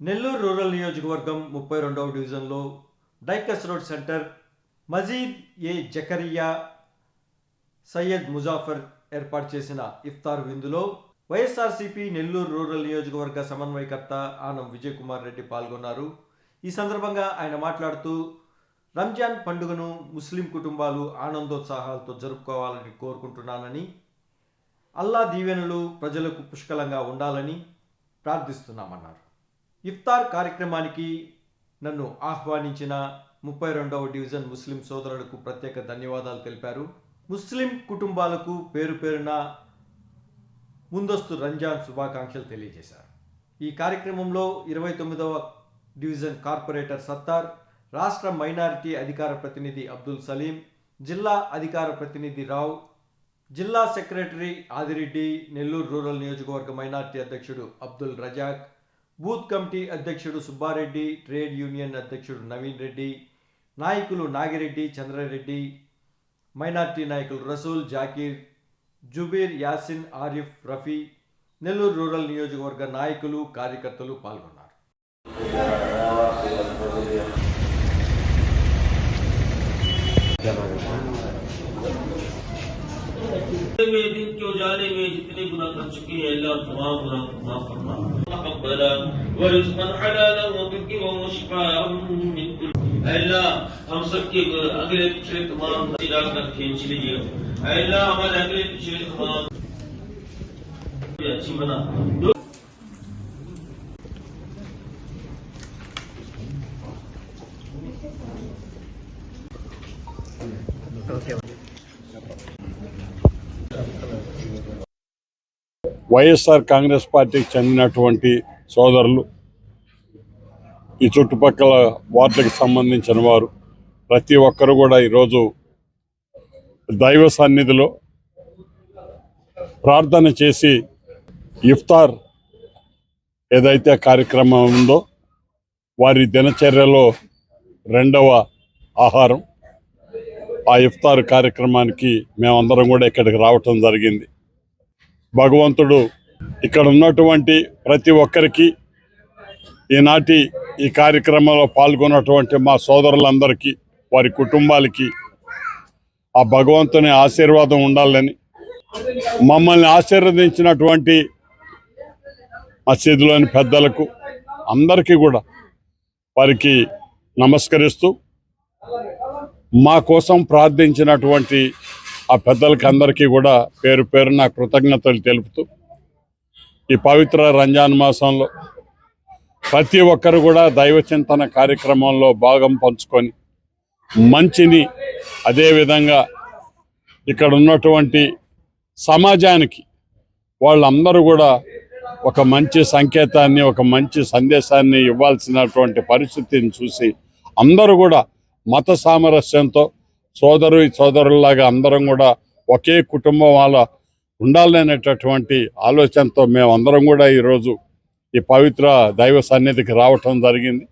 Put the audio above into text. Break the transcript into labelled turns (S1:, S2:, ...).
S1: Nellore rural నియోజకవర్గం ముప్పై రెండవ డివిజన్లో Dykes road centre Masjid e Zakariya Syed Muzaffar ఏర్పాటు చేసిన ఇఫ్తార్ విందులో వైఎస్ఆర్సీపీ నెల్లూరు రూరల్ నియోజకవర్గ సమన్వయకర్త ఆనం విజయ్ కుమార్ రెడ్డి పాల్గొన్నారు. ఈ సందర్భంగా ఆయన మాట్లాడుతూ రంజాన్ పండుగను ముస్లిం కుటుంబాలు ఆనందోత్సాహాలతో జరుపుకోవాలని కోరుకుంటున్నానని అల్లా దీవెనలు ప్రజలకు పుష్కలంగా ఉండాలని ప్రార్థిస్తున్నామన్నారు. ఇఫ్తార్ కార్యక్రమానికి నన్ను ఆహ్వానించిన ముప్పై రెండవ డివిజన్ ముస్లిం సోదరులకు ప్రత్యేక ధన్యవాదాలు తెలిపారు. ముస్లిం కుటుంబాలకు పేరు పేరున ముందస్తు రంజాన్ శుభాకాంక్షలు తెలియజేశారు. ఈ కార్యక్రమంలో ఇరవై తొమ్మిదవ డివిజన్ కార్పొరేటర్ సత్తార్ రాష్ట్ర మైనారిటీ అధికార ప్రతినిధి అబ్దుల్ సలీం జిల్లా అధికార ప్రతినిధి రావు జిల్లా సెక్రటరీ ఆదిరెడ్డి నెల్లూరు రూరల్ నియోజకవర్గ మైనార్టీ అధ్యక్షుడు అబ్దుల్ రజాక్ బూత్ కమిటీ అధ్యక్షుడు సుబ్బారెడ్డి ట్రేడ్ యూనియన్ అధ్యక్షుడు నవీన్ రెడ్డి నాయకులు నాగిరెడ్డి చంద్రారెడ్డి మైనార్టీ నాయకులు రసూల్ జాకీర్ జుబీర్ యాసిన్ ఆరిఫ్ రఫీ నెల్లూరు రూరల్ నియోజకవర్గ నాయకులు కార్యకర్తలు పాల్గొన్నారు
S2: में दिन के उजाले में जितने गुना कर चुके हैं अल्लाह तमाम गुना को माफ फरमा مقبلا، ورزقا حلالا وطقا وشفاء من كل اے اللہ، ہم سب کے اگلے پچھلے تمام مشکلات کا کھینچ لیجیے اے اللہ، ہمارے اگلے پچھلے تمام اچھی بنا Okay.
S3: వైఎస్ఆర్ కాంగ్రెస్ పార్టీకి చెందినటువంటి సోదరులు ఈ చుట్టుపక్కల వార్డులకు సంబంధించిన వారు ప్రతి ఒక్కరు కూడా ఈరోజు దైవ సన్నిధిలో ప్రార్థన చేసి ఇఫ్తార్ ఏదైతే కార్యక్రమం ఉందో వారి దినచర్యలో రెండవ ఆహారం. ఆ ఇఫ్తార్ కార్యక్రమానికి మేమందరం కూడా ఇక్కడికి రావటం జరిగింది. భగవంతుడు ఇక్కడ ఉన్నటువంటి ప్రతి ఒక్కరికి ఈనాటి ఈ కార్యక్రమంలో పాల్గొన్నటువంటి మా సోదరులందరికీ వారి కుటుంబాలకి ఆ భగవంతుని ఆశీర్వాదం ఉండాలని మమ్మల్ని ఆశీర్వదించినటువంటి మసీదులోని పెద్దలకు అందరికీ కూడా వారికి నమస్కరిస్తూ మా కోసం ప్రార్థించినటువంటి ఆ పెద్దలకి అందరికీ కూడా పేరు పేరు నా కృతజ్ఞతలు తెలుపుతూ ఈ పవిత్ర రంజాన్ మాసంలో ప్రతి ఒక్కరు కూడా దైవ చింతన కార్యక్రమంలో భాగం పంచుకొని మంచిని అదేవిధంగా ఇక్కడ ఉన్నటువంటి సమాజానికి వాళ్ళందరూ కూడా ఒక మంచి సంకేతాన్ని ఒక మంచి సందేశాన్ని ఇవ్వాల్సినటువంటి పరిస్థితిని చూసి అందరూ కూడా మత సామరస్యంతో సోదరు సోదరుల్లాగా అందరం కూడా ఒకే కుటుంబం వాళ్ళ ఉండాలనేటటువంటి ఆలోచనతో మేము అందరం కూడా ఈరోజు ఈ పవిత్ర దైవ సన్నిధికి రావటం జరిగింది.